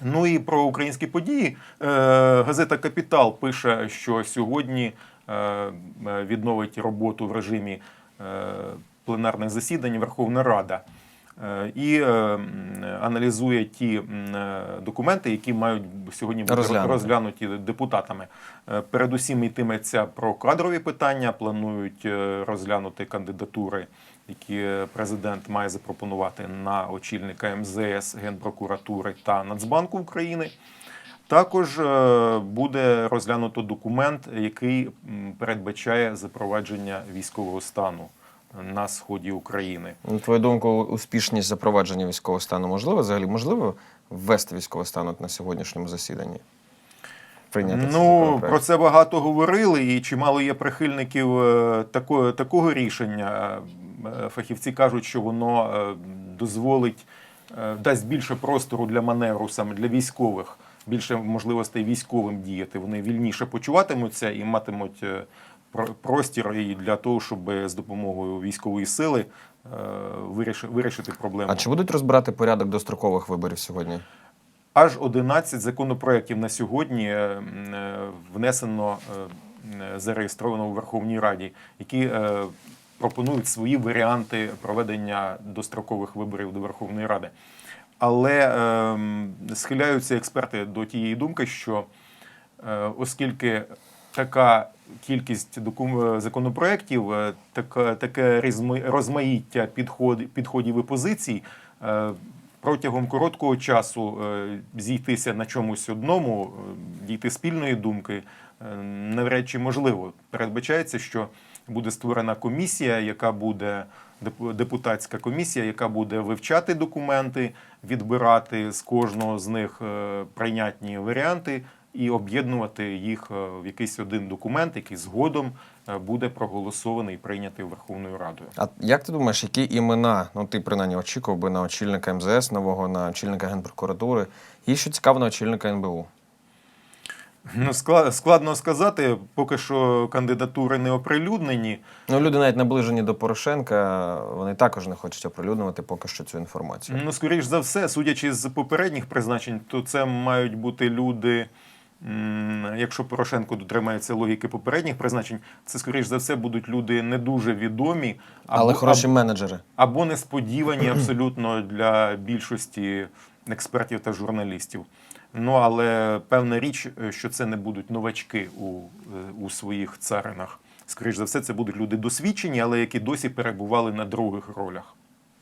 Ну і про українські події. Е, Газета Капітал пише, що сьогодні е, е, відновить роботу в режимі пленарних засідань Верховна Рада. Е, І е, аналізує ті е, документи, які мають сьогодні бути Розглянути. розглянуті депутатами. Передусім йтиметься про кадрові питання. Планують розглянути кандидатури, які президент має запропонувати на очільника МЗС, Генпрокуратури та Нацбанку України. Також буде розглянуто документ, який передбачає запровадження військового стану на сході України. На твою думку, успішність запровадження військового стану можливо? Взагалі можливо ввести військовий стан на сьогоднішньому засіданні? Прийняти Ну про це багато говорили, і чимало є прихильників е, такого, такого рішення. Е, Фахівці кажуть, що воно е, дозволить, дасть більше простору для маневру саме для військових, більше можливостей військовим діяти. Вони вільніше почуватимуться і матимуть простір і для того, щоб з допомогою військової сили е, вирішити проблему. А чи будуть розбирати порядок дострокових виборів сьогодні? Аж 11 законопроєктів на сьогодні е, е, внесено, зареєстровано у Верховній Раді, які пропонують свої варіанти проведення дострокових виборів до Верховної Ради. Але схиляються експерти до тієї думки, що оскільки така кількість докум- е, законопроєктів, е, таке різми- розмаїття підход, підходів і позицій, е, протягом короткого часу зійтися на чомусь одному, дійти спільної думки, навряд чи можливо. Передбачається, що буде створена комісія, яка буде деп- депутатська комісія, яка буде вивчати документи, відбирати з кожного з них прийнятні варіанти і об'єднувати їх е, в якийсь один документ, який згодом е, буде проголосований і прийнятий Верховною Радою. А як ти думаєш, які імена, ну ти принаймні очікував би на очільника МЗС нового, на очільника Генпрокуратури, і що цікаво на очільника НБУ? Ну, складно сказати, поки що кандидатури не оприлюднені. Ну, люди навіть наближені до Порошенка, вони також не хочуть оприлюднювати поки що цю інформацію. Ну, скоріш за все, судячи з попередніх призначень, то це мають бути люди. Якщо Порошенко дотримається логіки попередніх призначень, це скоріш за все будуть люди не дуже відомі, Але або, хороші менеджери. або несподівані абсолютно для більшості експертів та журналістів. Ну але певна річ, е, що це не будуть новачки у, е, у своїх царинах. Скоріш за все, це будуть люди досвідчені, але які досі перебували на других ролях.